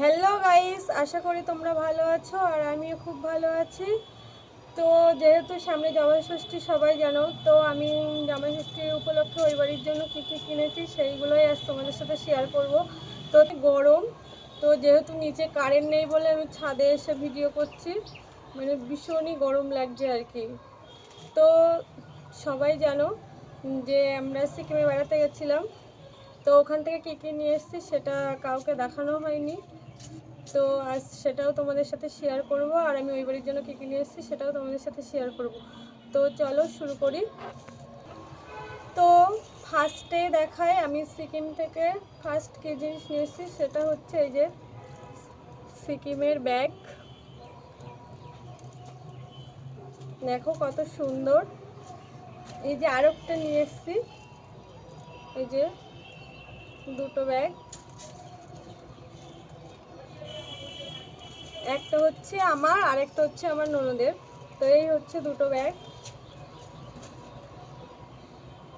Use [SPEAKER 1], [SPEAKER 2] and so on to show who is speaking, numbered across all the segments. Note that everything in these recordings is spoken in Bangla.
[SPEAKER 1] হ্যালো গাইস আশা করি তোমরা ভালো আছো আর আমিও খুব ভালো আছি। তো যেহেতু সামনে জামাই ষষ্ঠী সবাই জানো, তো আমি জামাই ষষ্ঠীর উপলক্ষে ওই বাড়ির জন্য কী কী কিনেছি সেইগুলোই আজ তোমাদের সাথে শেয়ার করব। তো গরম, তো যেহেতু নিচে কারেন্ট নেই বলে আমি ছাদে এসে ভিডিও করছি মানে ভীষণই গরম লাগছে আর কি। তো সবাই জানো যে আমরা সিকিমে বেড়াতে গেছিলাম, তো ওখান থেকে কী কী নিয়ে এসেছি সেটা কাউকে দেখানো হয়নি। তো আজ সেটাও তোমাদের সাথে শেয়ার করব। আর আমি ওই বাড়ির জন্য কী কী নিয়ে এসেছি সেটাও তোমাদের সাথে শেয়ার করব। তো চলো শুরু করি। তো ফার্স্টে দেখায় আমি সিকিম থেকে ফার্স্ট কী জিনিস নিয়ে এসেছি সেটা হচ্ছে এই যে সিকিমের ব্যাগ। দেখো কত সুন্দর। এই যে আরেকটা নিয়ে এসেছি। এই যে দুটো ব্যাগ। একটা হচ্ছে আমার আর একটা হচ্ছে আমার ননদের। তো এই হচ্ছে দুটো ব্যাগ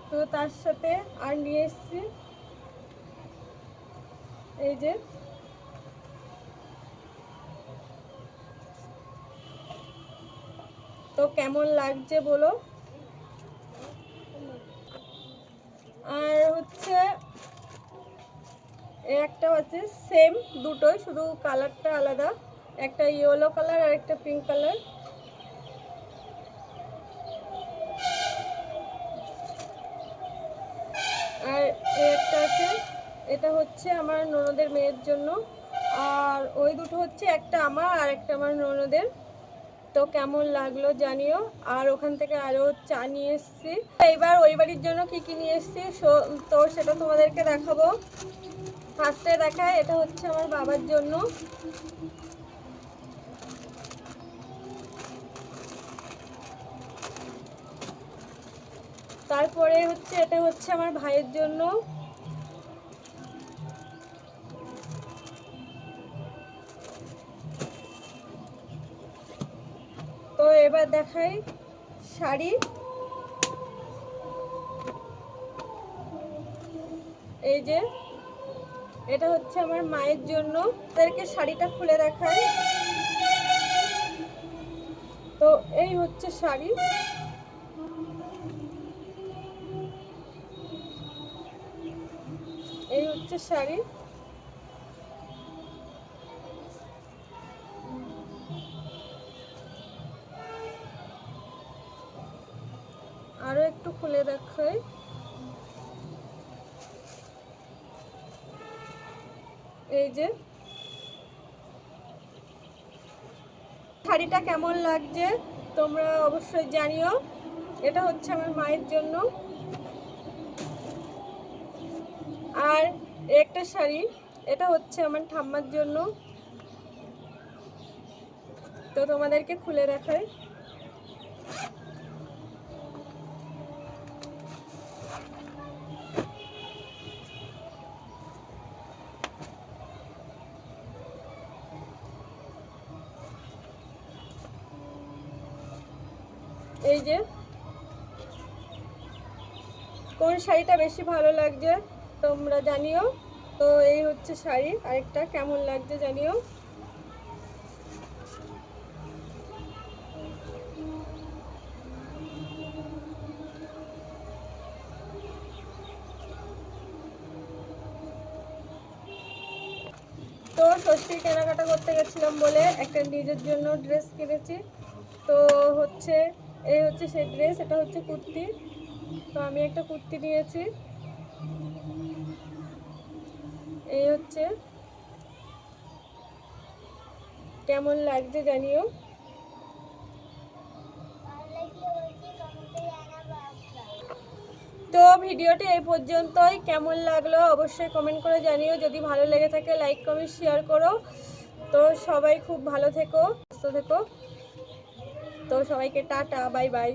[SPEAKER 1] তো তার সাথে আর নিয়ে এসছি। এই যে। তো কেমন লাগছে বলো? আর হচ্ছে একটা হচ্ছে সেম দুটোই, শুধু কালারটা আলাদা। একটা ইয়েলো কালার আর একটা পিঙ্ক কালার আর একটা আছে, এটা হচ্ছে আমার ননদের মেয়ের জন্য। আর ওই দুটো হচ্ছে একটা আমার আর একটা আমার ননদের। তো কেমন লাগল জানিও। আর ওখান থেকে আরও চা নিয়ে এসেছি। এইবার ওই বাড়ির জন্য কী কী নিয়ে এসেছি তো সেটা তোমাদেরকে দেখাবো। ফার্স্টে দেখায়, এটা হচ্ছে আমার বাবার জন্য। তারপরে হচ্ছে, এটা হচ্ছে আমার ভাইয়ের জন্য। তো এবার দেখাই শাড়ি। এই যে, এটা হচ্ছে আমার মায়ের জন্য। তাদেরকে শাড়িটা খুলে দেখাই। তো এই হচ্ছে শাড়ি। এই শাড়ি আরও একটু খুলে দেখাই। এই যে। শাড়িটা কেমন লাগছে তোমরা অবশ্যই জানিও। এটা হচ্ছে আমার মায়ের জন্য আর একটা শাড়ি, এটা হচ্ছে আমার ঠাম্মার জন্য। তো তোমাদেরকে খুলে দেখাই। এই যে, কোন শাড়িটা বেশি ভালো লাগছে? তোমরা জানিও। তো এই হচ্ছে শাড়ি। আরেকটা কেমন লাগছে জানিও? তো ষষ্ঠীর কেনাকাটা করতে গেছিলাম বলে একটা নিজের জন্য ড্রেস কিনেছি। তো হচ্ছে, এই হচ্ছে সেই ড্রেস এটা হচ্ছে কুর্তি। তো আমি একটা কুর্তি নিয়েছি। এই হচ্ছে। কেমন লাগছে জানিও? তো ভিডিওটি এই পর্যন্তই। কেমন লাগল অবশ্যই কমেন্ট করে জানিও। যদি ভালো লেগে থাকে লাইক কমেন্ট শেয়ার করো। তো সবাই খুব ভালো থেকো, সুস্থ থেকো। তো সবাইকে টাটা বাই বাই